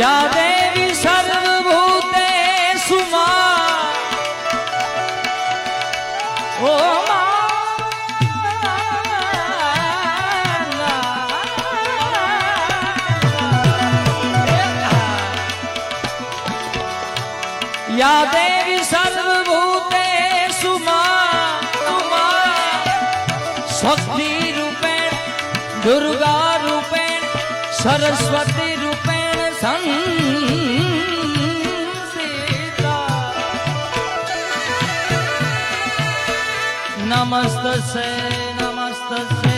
या देवी सर्वभूतेषु मा ओ या देवी सर्वभूतेषु मा मा शक्ति रूपेण, दुर्गा रूपेण, सरस्वती रूपेण નમસ્ત છે નમસ્ત છે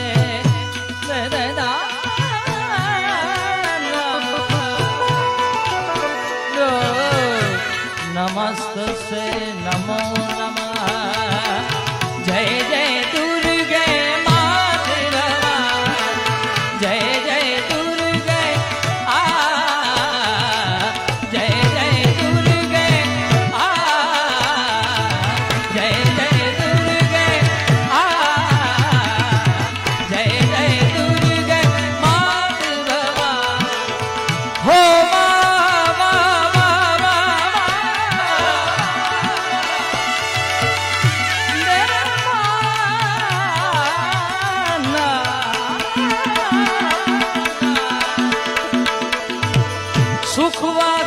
નમસ્ત છે નમો નમઃ そこは